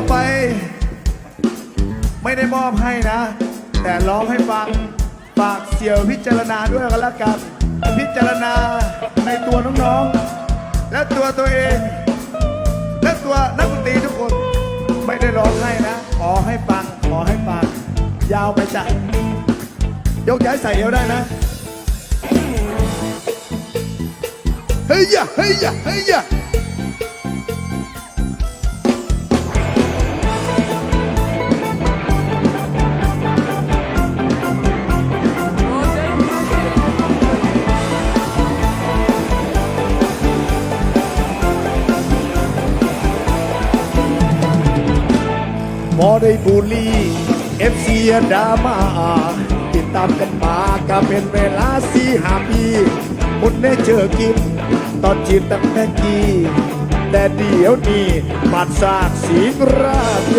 อไป ไม่ได้มอบให้นะ แต่ร้องให้ฟังฝากเสี่ยวพิจารณาด้วยกันละกัน พิจารณาในตัวน้องๆ และตัวตัวเอง และตัวนักดนตรีทุกคน ไม่ได้ร้องให้นะ ขอให้ฟัง ขอให้ฟัง ยาวไปจ้ะยกย้ายใส่เอวได้นะเฮ้ยยะเฮ้ยยะเฮ้ยยะ บอได้บูลลี่เอฟซีดราม่าติดตามกันมาก็เป็นเวลาสี่ห้าปีคุณได้เจอกิน ตอนจีบตั้งแต่กี้แต่เดี๋ยวนี้มาสร้างสีราดโย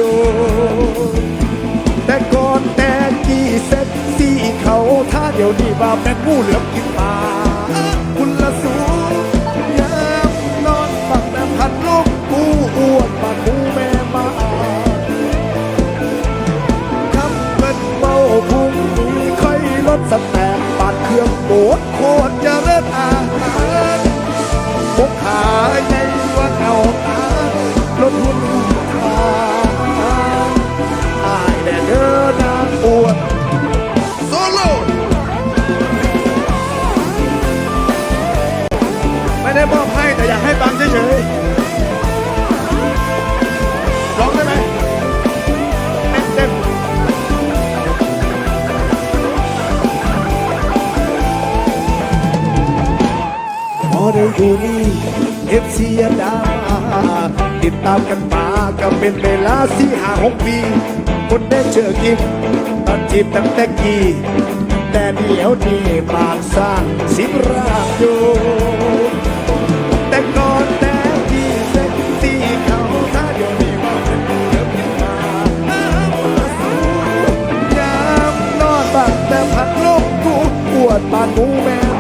แต่ก่อนแต่กี้เซ็ตซี่เขา ถ้าเดี๋ยวนี้ว่าแม่งูเหลือกินมาคุณละสู สแตมปัดเครื่องโบดโคตรจะเลิศอาหารพกหายใน บุรีเอฟซีดา ติดตามกันมาก็เป็นเวลาสี่ห้าหกปีคนได้เจอกินตอนจีบตั้งแต่กี้แต่เดี๋ยวนี้ปากสร้างสิบรากอยู่แต่ก่อนแต่ที่เซ็กซี่เขาถ้าเดี๋ยวนี้ว่าเป็นเดิมขึ้นมาอ้าละสูยามนอนบังแต่พัดลมกูปวดปานหมูแม่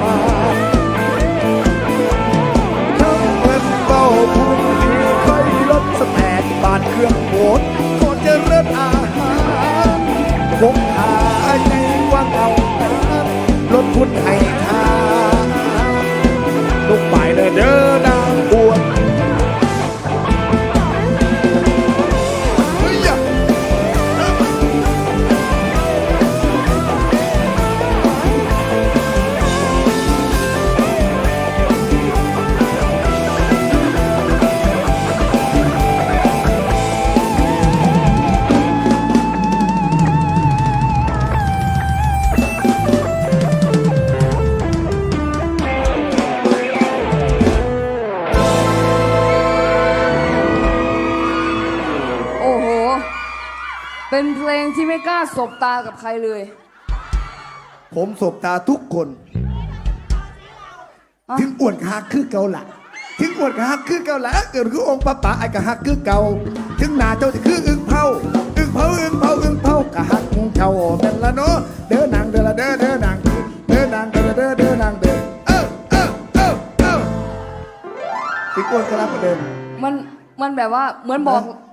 พ เป็นเพลงที่ไม่กล้าสบตากับใครเลย ผมสบตาทุกคน อะ ถึงอ้วนกะฮักคือเกาหละถึงอ้วนกะฮักคือเกาหละเกิดคือองค์ปะปะไอ้กะฮักคือเก่าถึงหน้าเจ้าจะคืออึ่งเผาอึ่งเผาอึ่งเผาอึ่งเผากะฮักของเจ้าแม่นละเนาะเด้อนางเด้อละเด้อเด้อนางเด้อนางเด้อละเด้อเด้อนางเด้อเอ้าเอ้าเอ้าเอ้าถึงอ้วนก็รับประเดิม มันมันแบบว่าเหมือนบอกฮะ